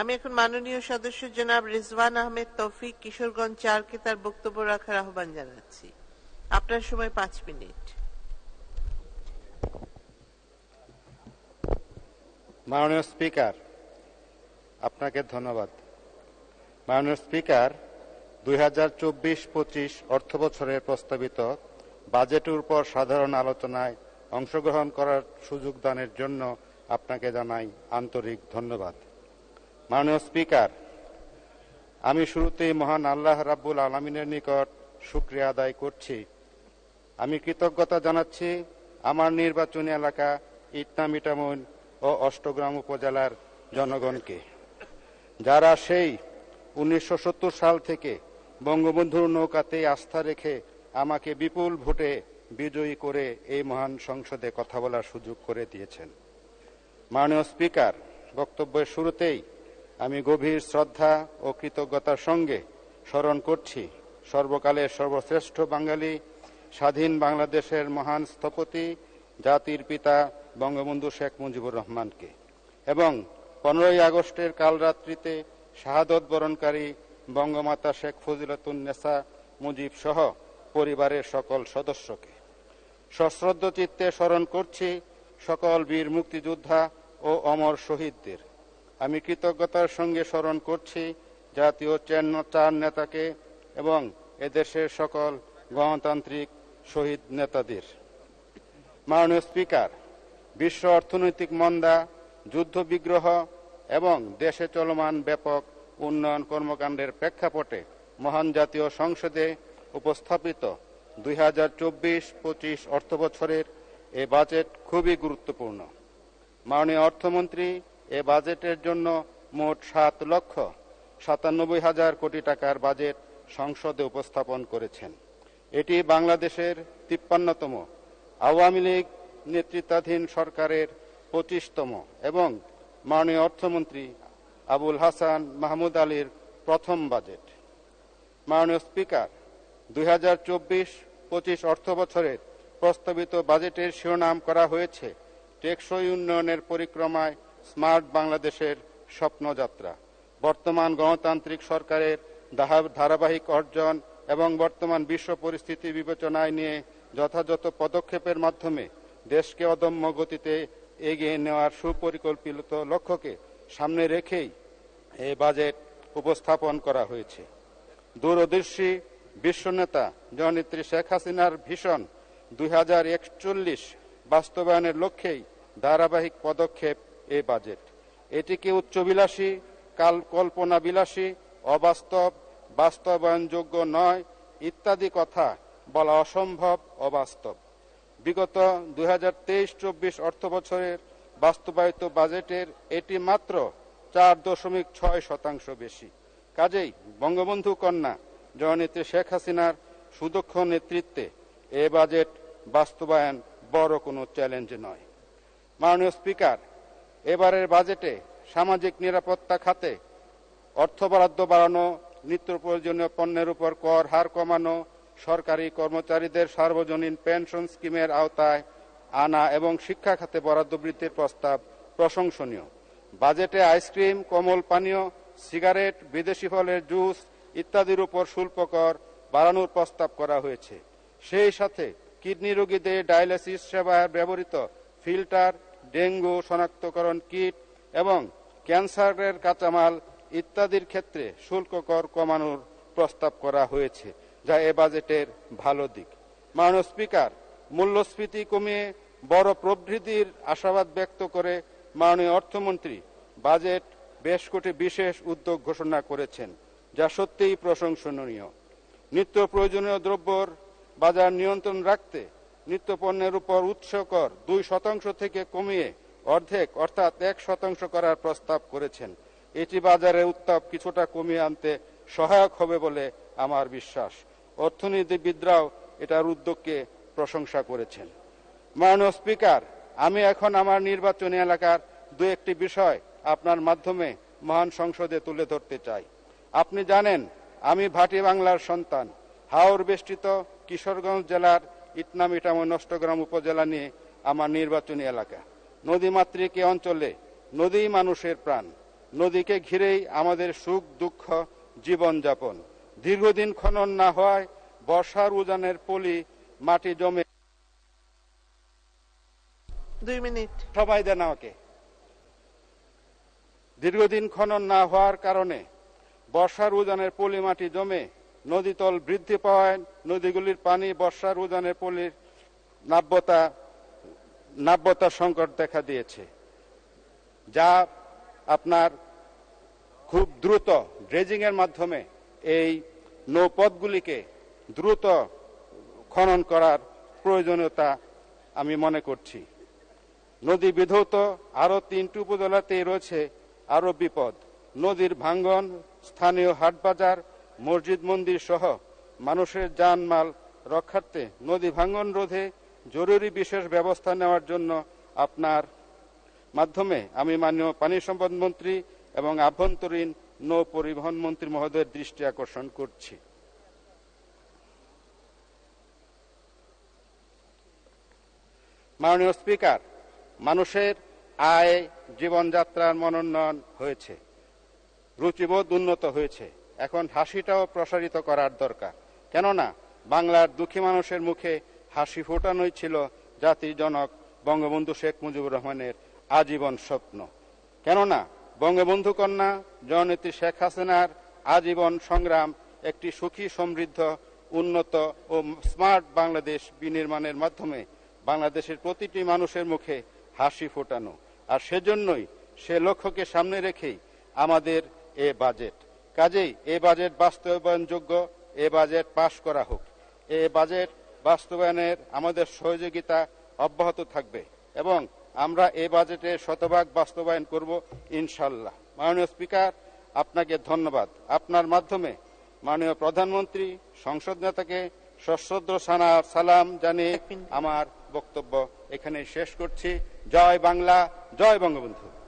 আমি এখন মাননীয় সদস্য জনাব রিজওয়ান আহমেদ তৌফিক কিশোরগঞ্জ চারকে তার বক্তব্য রাখার আহ্বান জানাচ্ছি। আপনার সময় পাঁচ মিনিট। মাননীয় স্পিকার, আপনাকে ধন্যবাদ। মাননীয় স্পিকার, দুই হাজার চব্বিশ পঁচিশ অর্থ বছরের প্রস্তাবিত বাজেটের উপর সাধারণ আলোচনায় অংশগ্রহণ করার সুযোগ দানের জন্য আপনাকে জানাই আন্তরিক ধন্যবাদ। মাননীয় স্পিকার, আমি শুরুতেই মহান আল্লাহ রাব্বুল আলমিনের নিকট শুক্রিয়া আদায় করছি। আমি কৃতজ্ঞতা জানাচ্ছি আমার নির্বাচনী এলাকা ইটনা মিটামুন ও অষ্টগ্রাম উপজেলার জনগণকে, যারা সেই উনিশশো সত্তর সাল থেকে বঙ্গবন্ধুর নৌকাতে আস্থা রেখে আমাকে বিপুল ভোটে বিজয়ী করে এই মহান সংসদে কথা বলার সুযোগ করে দিয়েছেন। মাননীয় স্পিকার, বক্তব্যের শুরুতেই আমি গভীর শ্রদ্ধা ও কৃতজ্ঞতার সঙ্গে স্মরণ করছি। সর্বকালের সর্বশ্রেষ্ঠ বাঙালি, স্বাধীন বাংলাদেশের মহান স্থপতি, জাতির পিতা বঙ্গবন্ধু শেখ মুজিবুর রহমানকে। এবং পনেরোই আগস্টের কালরাত্রিতে শাহাদত বরণকারী বঙ্গমাতা শেখ ফজিলতুন্নেসা মুজিব সহ পরিবারের সকল সদস্যকে। সশ্রদ্ধ চিত্তে স্মরণ করছি সকল বীর মুক্তিযোদ্ধা ও অমর শহীদদের। আমি কৃতজ্ঞতার সঙ্গে স্মরণ করছি জাতীয় চার নেতাকে এবং এদেশের সকল গণতান্ত্রিক শহীদ নেতাদের। মাননীয় স্পিকার, বিশ্ব অর্থনৈতিক মন্দা, যুদ্ধ বিগ্রহ এবং দেশে চলমান ব্যাপক উন্নয়ন কর্মকাণ্ডের প্রেক্ষাপটে মহান জাতীয় সংসদে উপস্থাপিত দুই হাজার চব্বিশ পঁচিশ অর্থবছরের এ বাজেট খুবই গুরুত্বপূর্ণ। মাননীয় অর্থমন্ত্রী এ বাজেটের জন্য মোট সাত লক্ষ সাতানব্বই হাজার কোটি টাকার বাজেট সংসদে উপস্থাপন করেছেন। এটি বাংলাদেশের তিপ্পান্নতম আওয়ামী লীগ নেতৃত্বাধীন সরকারের পঁচিশতম এবং মাননীয় অর্থমন্ত্রী আবুল হাসান মাহমুদ আলীর প্রথম বাজেট। মাননীয় স্পিকার, দুই হাজার চব্বিশ পঁচিশ অর্থ বছরের প্রস্তাবিত বাজেটের শিরোনাম করা হয়েছে টেকসই উন্নয়নের পরিক্রমায় স্মার্ট বাংলাদেশের স্বপ্নযাত্রা। বর্তমান গণতান্ত্রিক সরকারের ধারাবাহিক অর্জন এবং বর্তমান বিশ্ব পরিস্থিতি বিবেচনায় নিয়ে যথাযথ পদক্ষেপের মাধ্যমে দেশকে অদম্য গতিতে এগিয়ে নেওয়ার সুপরিকল্পিত লক্ষ্যকে সামনে রেখেই এই বাজেট উপস্থাপন করা হয়েছে। দূরদর্শী বিশ্বনেতা জননেত্রী শেখ হাসিনার ভীষণ দুই হাজার একচল্লিশ বাস্তবায়নের লক্ষ্যেই ধারাবাহিক পদক্ষেপ এই বাজেট। এটিকে উচ্চবিলাসী কাল কল্পনা বিলাসী অবাস্তব, বাস্তবায়নযোগ্য নয় ইত্যাদি কথা বলা অসম্ভব অবাস্তব। বিগত দুই হাজার তেইশ চব্বিশ অর্থ বছরের বাস্তবায়িত বাজেটের এটি মাত্র চার দশমিক ছয় শতাংশ বেশি। কাজেই বঙ্গবন্ধু কন্যা জননেত্রী শেখ হাসিনার সুদক্ষ নেতৃত্বে এ বাজেট বাস্তবায়ন বড় কোনো চ্যালেঞ্জ নয়। মাননীয় স্পিকার এবারের বাজেটে সামাজিক নিরাপত্তা খাতে অর্থ বরাদ্দ বাড়ানো নিত্য প্রয়োজনীয় পণ্যের উপর কর হার কমানো, সরকারি কর্মচারীদের সার্বজনীন পেনশন স্কিমের আওতায় আনা এবং শিক্ষা খাতে বরাদ্দ বৃদ্ধির প্রস্তাব প্রশংসনীয়। বাজেটে আইসক্রিম, কমল পানীয়, সিগারেট, বিদেশি ফলের জুস ইত্যাদির উপর শুল্ক কর বাড়ানোর প্রস্তাব করা হয়েছে। সেই সাথে কিডনি রোগীদের ডায়ালিসিস সেবায় ব্যবহৃত ফিল্টার ডেঙ্গু, শনাক্তকরণ কিট এবং ক্যান্সারের কাঁচামাল ইত্যাদির ক্ষেত্রে শুল্ক কর কমানোর প্রস্তাব করা হয়েছে, যা এ বাজেটের ভালো দিক। মাননীয় স্পিকার, মূল্যস্ফীতি কমিয়ে বড় প্রবৃদ্ধির আশাবাদ ব্যক্ত করে মাননীয় অর্থমন্ত্রী বাজেট বেশ কটি বিশেষ উদ্যোগ ঘোষণা করেছেন, যা সত্যিই প্রশংসনীয়। নিত্য প্রয়োজনীয় দ্রব্যর বাজার নিয়ন্ত্রণ রাখতে নিত্য পণ্যের উপর উৎস কর, দুই শতাংশ থেকে কমিয়ে অর্ধেক, অর্থাৎ এক শতাংশ করার প্রস্তাব করেছেন। এটি বাজারে উত্তাপ কিছুটা কমিয়ে আনতে সহায়ক হবে বলে আমার বিশ্বাস। অর্থনীতিবিদরাও এটার উদ্যোগকে প্রশংসা করেছেন। মাননীয় স্পিকার, আমি এখন আমার নির্বাচনী এলাকার দু একটি বিষয় আপনার মাধ্যমে মহান সংসদে তুলে ধরতে চাই। আপনি জানেন, আমি ভাটি বাংলার সন্তান। হাওর বেষ্টিত কিশোরগঞ্জ জেলার ইটনামিটামো নষ্টগ্রাম উপজেলা নিয়ে আমার নির্বাচনী এলাকা। নদীমাতৃক এ অঞ্চলে নদী মানুষের প্রাণ। নদীকে ঘিরেই আমাদের সুখ দুঃখ জীবনযাপন দীর্ঘদিন খনন না হওয়ায় বর্ষার উজানের পলি মাটি জমে দুই মিনিট। সবাই দেন আমাকে। দীর্ঘদিন খনন না হওয়ার কারণে বর্ষার উজানের পলি মাটি জমে নদীতল বৃদ্ধি পাওয়ায় নদীগুলির পানি, বর্ষার উজানের পলির নাব্যতা নাব্যতা সংকট দেখা দিয়েছে, যা আপনার খুব দ্রুত ড্রেজিং এর মাধ্যমে এই নৌপথগুলিকে দ্রুত খনন করার প্রয়োজনীয়তা আমি মনে করছি। নদী বিধৌত আরও তিনটি উপজেলাতেই রয়েছে আরও বিপদ। নদীর ভাঙ্গন, স্থানীয় হাটবাজার মসজিদ মন্দির সহ মানুষের জানমাল, রক্ষার্থে নদী ভাঙ্গন রোধে জরুরি বিশেষ ব্যবস্থা নেওয়ার জন্য আপনার মাধ্যমে আমি মাননীয় পানি সম্পদ মন্ত্রী এবং আভ্যন্তরীণ নৌ পরিবহন মন্ত্রী মহোদয়ের দৃষ্টি আকর্ষণ করছি। মাননীয় স্পিকার, মানুষের আয় জীবনযাত্রার মনোন্নয়ন হয়েছে, রুচিবোধ উন্নত হয়েছে। এখন হাসিটাও প্রসারিত করার দরকার। কেননা, বাংলার দুঃখী মানুষের মুখে হাসি ফোটানোই ছিল জাতির জনক বঙ্গবন্ধু শেখ মুজিবুর রহমানের আজীবন স্বপ্ন। কেননা, বঙ্গবন্ধু কন্যা জননেত্রী শেখ হাসিনার আজীবন সংগ্রাম একটি সুখী, সমৃদ্ধ, উন্নত ও স্মার্ট বাংলাদেশ বিনির্মাণের মাধ্যমে বাংলাদেশের প্রতিটি মানুষের মুখে হাসি ফোটানো। আর সেজন্যই সে লক্ষ্যকে সামনে রেখেই আমাদের এ বাজেট। কাজেই এ বাজেট বাস্তবায়নযোগ্য এ বাজেট পাশ করা হোক। এ বাজেট বাস্তবায়নের আমাদের সহযোগিতা অব্যাহত থাকবে এবং আমরা এ বাজেটে শতভাগ বাস্তবায়ন করব ইনশাল্লাহ মাননীয় স্পিকার আপনাকে ধন্যবাদ। আপনার মাধ্যমে মাননীয় প্রধানমন্ত্রী সংসদ নেতাকে সশ্রদ্ধ সানা- সালাম জানিয়ে আমার বক্তব্য এখানে শেষ করছি। জয় বাংলা জয় বঙ্গবন্ধু।